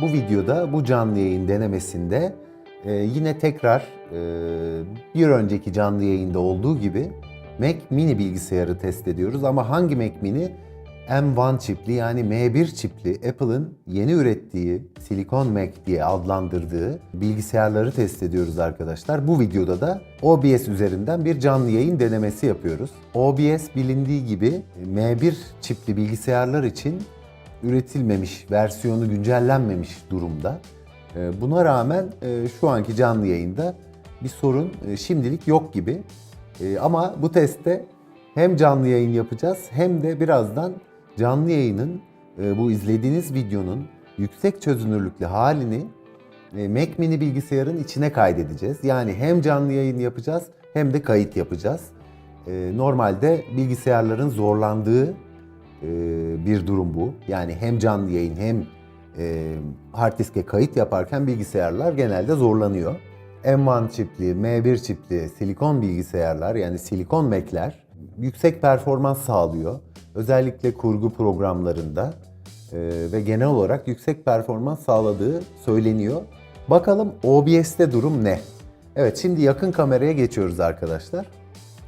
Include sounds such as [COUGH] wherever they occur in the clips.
Bu videoda bu canlı yayın denemesinde e, yine tekrar e, bir önceki canlı yayında olduğu gibi Mac Mini bilgisayarı test ediyoruz ama hangi Mac Mini? M1 çipli yani M1 çipli Apple'ın yeni ürettiği Silicon Mac diye adlandırdığı bilgisayarları test ediyoruz arkadaşlar. Bu videoda da OBS üzerinden bir canlı yayın denemesi yapıyoruz. OBS bilindiği gibi M1 çipli bilgisayarlar için üretilmemiş, versiyonu güncellenmemiş durumda. Ee, Buna rağmen e, şu anki canlı yayında bir sorun e, şimdilik yok gibi. E, Ama bu testte hem canlı yayın yapacağız hem de birazdan canlı yayının bu izlediğiniz videonun yüksek çözünürlüklü halini Mac mini bilgisayarın içine kaydedeceğiz. Yani hem canlı yayın yapacağız hem de kayıt yapacağız. Normalde bilgisayarların zorlandığı bir durum bu. Yani hem canlı yayın hem e, hard diske kayıt yaparken bilgisayarlar genelde zorlanıyor. M1 çipli, M1 çipli silikon bilgisayarlar yani silikon Mac'ler yüksek performans sağlıyor. Özellikle kurgu programlarında e, ve genel olarak yüksek performans sağladığı söyleniyor. Bakalım OBS'te durum ne? Evet şimdi yakın kameraya geçiyoruz arkadaşlar.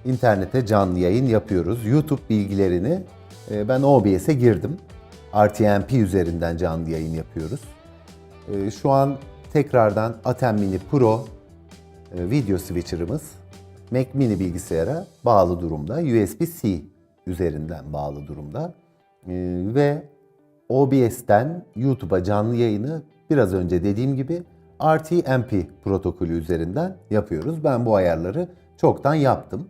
İnternete canlı yayın yapıyoruz. YouTube bilgilerini ben OBS'e girdim. RTMP üzerinden canlı yayın yapıyoruz. E, Şu an tekrardan Atem Mini Pro e, video switcher'ımız Mac Mini bilgisayara bağlı durumda. USB-C üzerinden bağlı durumda. E, Ve OBS'ten YouTube'a canlı yayını biraz önce dediğim gibi RTMP protokolü üzerinden yapıyoruz. Ben bu ayarları çoktan yaptım.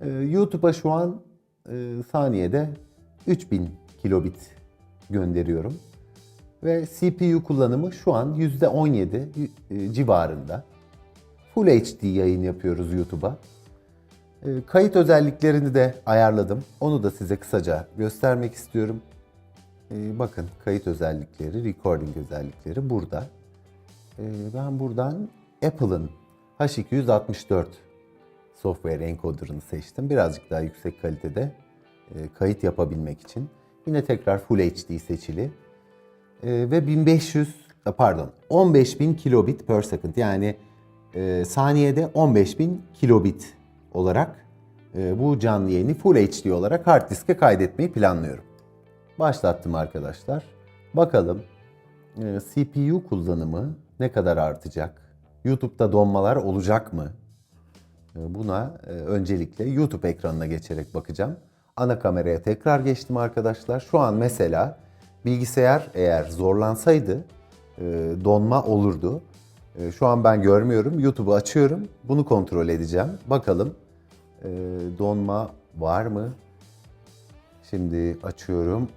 Ee, YouTube'a şu an e, saniyede 3000 kilobit gönderiyorum. Ve CPU kullanımı şu an %17 e, civarında. Full HD yayın yapıyoruz YouTube'a. E, Kayıt özelliklerini de ayarladım. Onu da size kısaca göstermek istiyorum. E, Bakın kayıt özellikleri, recording özellikleri burada. Ben buradan Apple'ın H264 software encoder'ını seçtim. Birazcık daha yüksek kalitede kayıt yapabilmek için. Yine tekrar Full HD seçili. E, ve 1500 e, pardon 15000 kilobit per second yani e, saniyede 15000 kilobit olarak e, bu canlı yayını Full HD olarak hard diske kaydetmeyi planlıyorum. Başlattım arkadaşlar. Bakalım e, CPU kullanımı ne kadar artacak? YouTube'da donmalar olacak mı? E, Buna e, öncelikle YouTube ekranına geçerek bakacağım. Ana kameraya tekrar geçtim arkadaşlar. Şu an mesela bilgisayar eğer zorlansaydı e, donma olurdu. E, Şu an ben görmüyorum. YouTube'u açıyorum. Bunu kontrol edeceğim. Bakalım e, donma var mı? Şimdi açıyorum.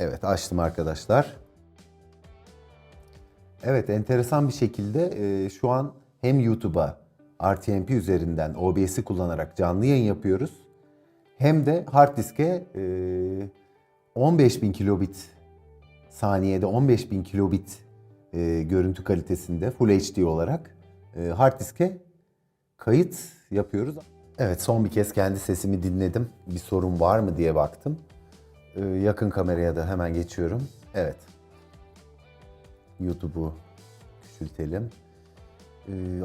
Evet açtım arkadaşlar. Evet enteresan bir şekilde şu an hem YouTube'a RTMP üzerinden OBS'i kullanarak canlı yayın yapıyoruz. Hem de hard diske e, 15.000 kilobit saniyede 15.000 kilobit e, görüntü kalitesinde Full HD olarak e, hard diske kayıt yapıyoruz. Evet son bir kez kendi sesimi dinledim. Bir sorun var mı diye baktım. E, yakın kameraya da hemen geçiyorum. Evet. YouTube'u küçültelim.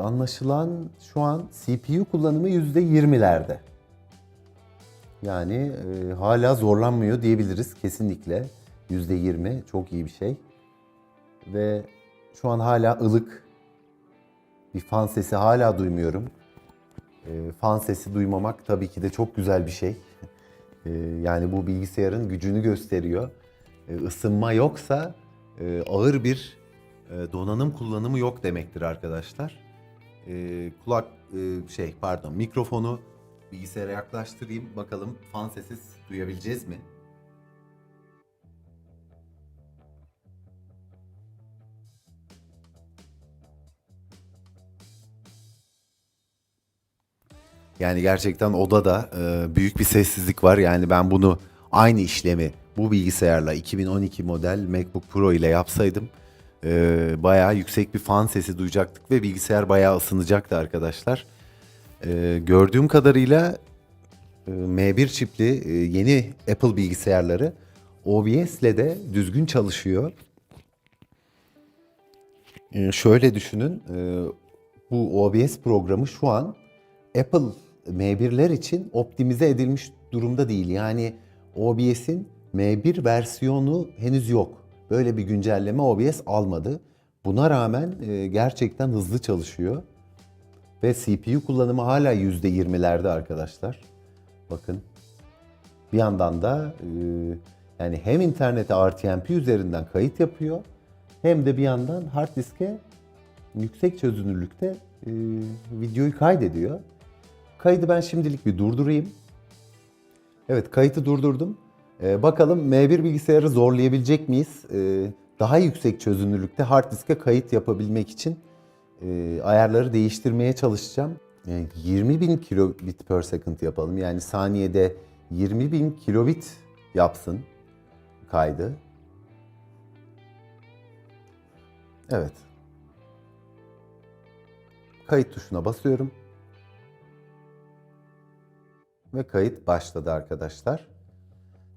Anlaşılan şu an CPU kullanımı %20'lerde. Yani e, hala zorlanmıyor diyebiliriz kesinlikle. %20 çok iyi bir şey. Ve şu an hala ılık. Bir fan sesi hala duymuyorum. E, fan sesi duymamak tabii ki de çok güzel bir şey. [LAUGHS] E, yani bu bilgisayarın gücünü gösteriyor. E, ısınma yoksa e, ağır bir e, donanım kullanımı yok demektir arkadaşlar. E, kulak e, şey pardon mikrofonu bilgisayara yaklaştırayım bakalım fan sesi duyabileceğiz mi? Yani gerçekten odada e, büyük bir sessizlik var. Yani ben bunu aynı işlemi bu bilgisayarla 2012 model MacBook Pro ile yapsaydım e, bayağı yüksek bir fan sesi duyacaktık ve bilgisayar bayağı ısınacaktı arkadaşlar. E, gördüğüm kadarıyla e, M1 çipli e, yeni Apple bilgisayarları OBS ile de düzgün çalışıyor. Ee, şöyle düşünün, e, bu OBS programı şu an Apple M1'ler için optimize edilmiş durumda değil. Yani OBS'in M1 versiyonu henüz yok. Böyle bir güncelleme OBS almadı. Buna rağmen e, gerçekten hızlı çalışıyor. Ve CPU kullanımı hala %20'lerde arkadaşlar. Bakın. Bir yandan da e, yani hem internete RTMP üzerinden kayıt yapıyor hem de bir yandan hard diske yüksek çözünürlükte e, videoyu kaydediyor. Kaydı ben şimdilik bir durdurayım. Evet kayıtı durdurdum. E, bakalım M1 bilgisayarı zorlayabilecek miyiz? E, daha yüksek çözünürlükte hard diske kayıt yapabilmek için e, ayarları değiştirmeye çalışacağım. E, 20.000 kilobit per second yapalım. Yani saniyede 20.000 kilobit yapsın kaydı. Evet. Kayıt tuşuna basıyorum. Ve kayıt başladı arkadaşlar.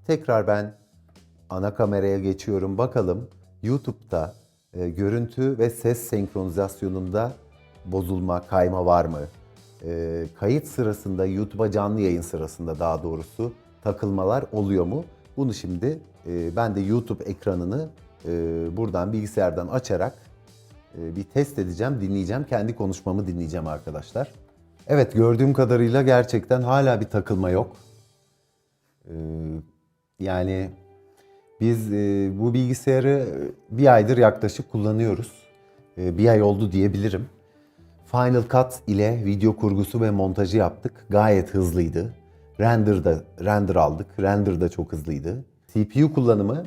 Tekrar ben ana kameraya geçiyorum. Bakalım YouTube'da e, görüntü ve ses senkronizasyonunda bozulma, kayma var mı? E, kayıt sırasında, YouTube'a canlı yayın sırasında daha doğrusu takılmalar oluyor mu? Bunu şimdi e, ben de YouTube ekranını e, buradan bilgisayardan açarak e, bir test edeceğim, dinleyeceğim. Kendi konuşmamı dinleyeceğim arkadaşlar. Evet gördüğüm kadarıyla gerçekten hala bir takılma yok. Ee, yani biz e, bu bilgisayarı bir aydır yaklaşık kullanıyoruz. E, bir ay oldu diyebilirim. Final Cut ile video kurgusu ve montajı yaptık. Gayet hızlıydı. Render'da render aldık. Render da çok hızlıydı. CPU kullanımı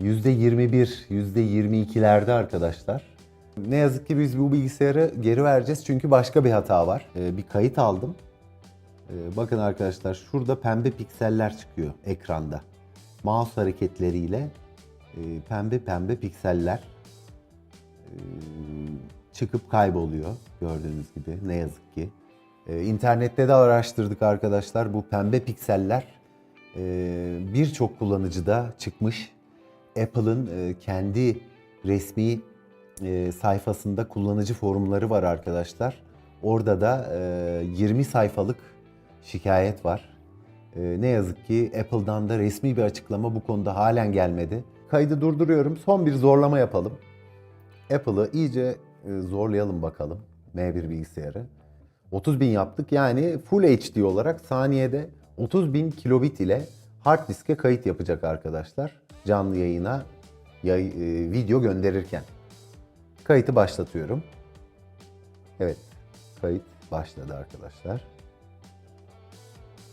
%21, %22'lerde arkadaşlar. Ne yazık ki biz bu bilgisayarı geri vereceğiz çünkü başka bir hata var. Ee, bir kayıt aldım. Ee, bakın arkadaşlar şurada pembe pikseller çıkıyor ekranda. Mouse hareketleriyle e, pembe pembe pikseller e, çıkıp kayboluyor gördüğünüz gibi ne yazık ki. E, internette de araştırdık arkadaşlar bu pembe pikseller e, birçok kullanıcıda çıkmış. Apple'ın e, kendi resmi e, sayfasında kullanıcı forumları var arkadaşlar. Orada da e, 20 sayfalık şikayet var. E, ne yazık ki Apple'dan da resmi bir açıklama bu konuda halen gelmedi. Kaydı durduruyorum. Son bir zorlama yapalım. Apple'ı iyice e, zorlayalım bakalım. M1 bilgisayarı. 30 bin yaptık. Yani Full HD olarak saniyede 30 bin kilobit ile hard diske kayıt yapacak arkadaşlar. Canlı yayına yay, e, video gönderirken. Kayıtı başlatıyorum. Evet, kayıt başladı arkadaşlar.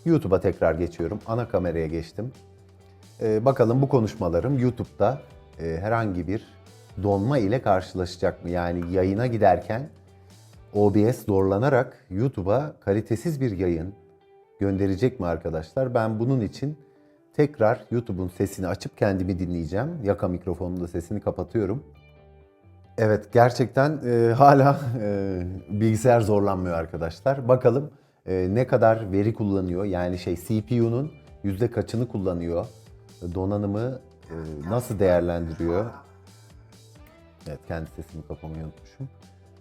YouTube'a tekrar geçiyorum. Ana kameraya geçtim. Ee, bakalım bu konuşmalarım YouTube'da e, herhangi bir donma ile karşılaşacak mı? Yani yayına giderken OBS zorlanarak YouTube'a kalitesiz bir yayın gönderecek mi arkadaşlar? Ben bunun için tekrar YouTube'un sesini açıp kendimi dinleyeceğim. Yaka mikrofonun da sesini kapatıyorum. Evet gerçekten e, hala e, bilgisayar zorlanmıyor arkadaşlar. Bakalım e, ne kadar veri kullanıyor yani şey CPU'nun yüzde kaçını kullanıyor, donanımı e, nasıl değerlendiriyor. Evet kendi sesimi kapamayı unutmuşum.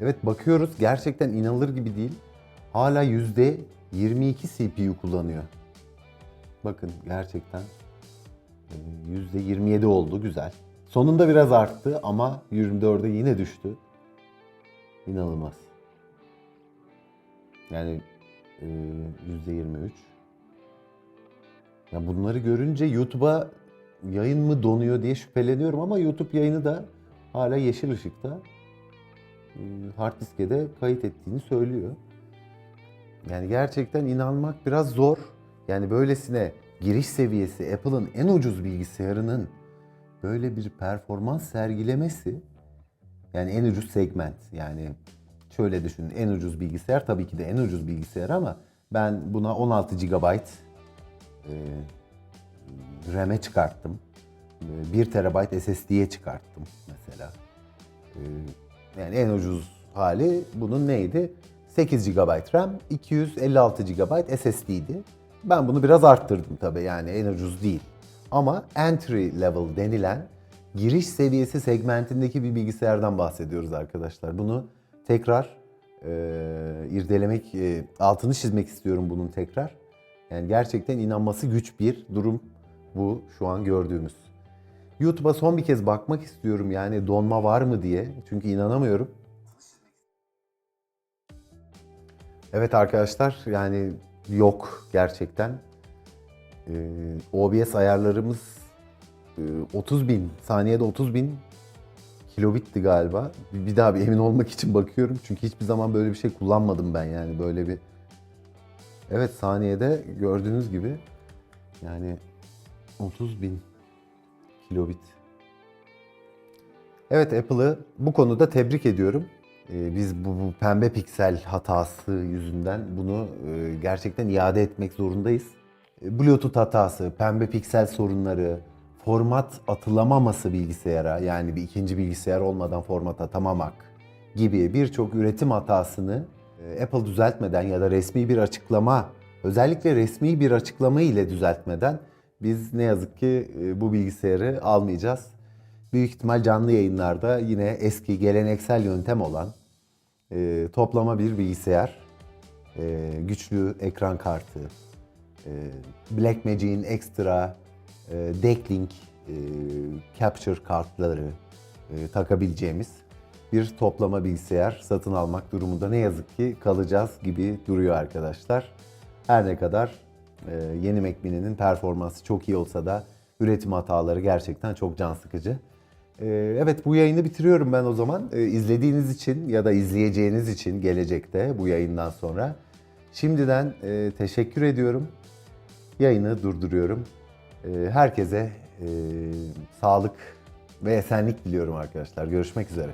Evet bakıyoruz gerçekten inanılır gibi değil. Hala yüzde 22 CPU kullanıyor. Bakın gerçekten e, yüzde 27 oldu güzel. Sonunda biraz arttı ama 24'e yine düştü. İnanılmaz. Yani %23. Ya bunları görünce YouTube'a yayın mı donuyor diye şüpheleniyorum ama YouTube yayını da hala yeşil ışıkta e, hard diske de kayıt ettiğini söylüyor. Yani gerçekten inanmak biraz zor. Yani böylesine giriş seviyesi Apple'ın en ucuz bilgisayarının böyle bir performans sergilemesi yani en ucuz segment yani şöyle düşünün en ucuz bilgisayar tabii ki de en ucuz bilgisayar ama ben buna 16 GB e, RAM'e çıkarttım. 1 TB SSD'ye çıkarttım mesela. E, yani en ucuz hali bunun neydi? 8 GB RAM, 256 GB SSD'di. Ben bunu biraz arttırdım tabii yani en ucuz değil. Ama entry level denilen giriş seviyesi segmentindeki bir bilgisayardan bahsediyoruz arkadaşlar. Bunu tekrar e, irdelemek, e, altını çizmek istiyorum bunun tekrar. Yani gerçekten inanması güç bir durum bu şu an gördüğümüz. YouTube'a son bir kez bakmak istiyorum yani donma var mı diye. Çünkü inanamıyorum. Evet arkadaşlar yani yok gerçekten. Ee, OBS ayarlarımız e, 30 bin, saniyede 30 bin kilobitti galiba. Bir daha bir emin olmak için bakıyorum. Çünkü hiçbir zaman böyle bir şey kullanmadım ben yani böyle bir. Evet saniyede gördüğünüz gibi yani 30 bin kilobit. Evet Apple'ı bu konuda tebrik ediyorum. Ee, Biz bu, bu pembe piksel hatası yüzünden bunu e, gerçekten iade etmek zorundayız. E, Bluetooth hatası, pembe piksel sorunları, format atılamaması bilgisayara yani bir ikinci bilgisayar olmadan format atamamak gibi birçok üretim hatasını e, Apple düzeltmeden ya da resmi bir açıklama, özellikle resmi bir açıklama ile düzeltmeden biz ne yazık ki e, bu bilgisayarı almayacağız. Büyük ihtimal canlı yayınlarda yine eski geleneksel yöntem olan e, toplama bir bilgisayar, e, güçlü ekran kartı, e, Blackmagic'in ekstra Decklink e, Capture kartları e, takabileceğimiz bir toplama bilgisayar satın almak durumunda ne yazık ki kalacağız gibi duruyor arkadaşlar. Her ne kadar e, yeni Mac Mini'nin performansı çok iyi olsa da üretim hataları gerçekten çok can sıkıcı. E, evet bu yayını bitiriyorum ben o zaman. E, izlediğiniz için ya da izleyeceğiniz için gelecekte bu yayından sonra şimdiden e, teşekkür ediyorum. Yayını durduruyorum. E, herkese e, sağlık ve esenlik diliyorum arkadaşlar. Görüşmek üzere.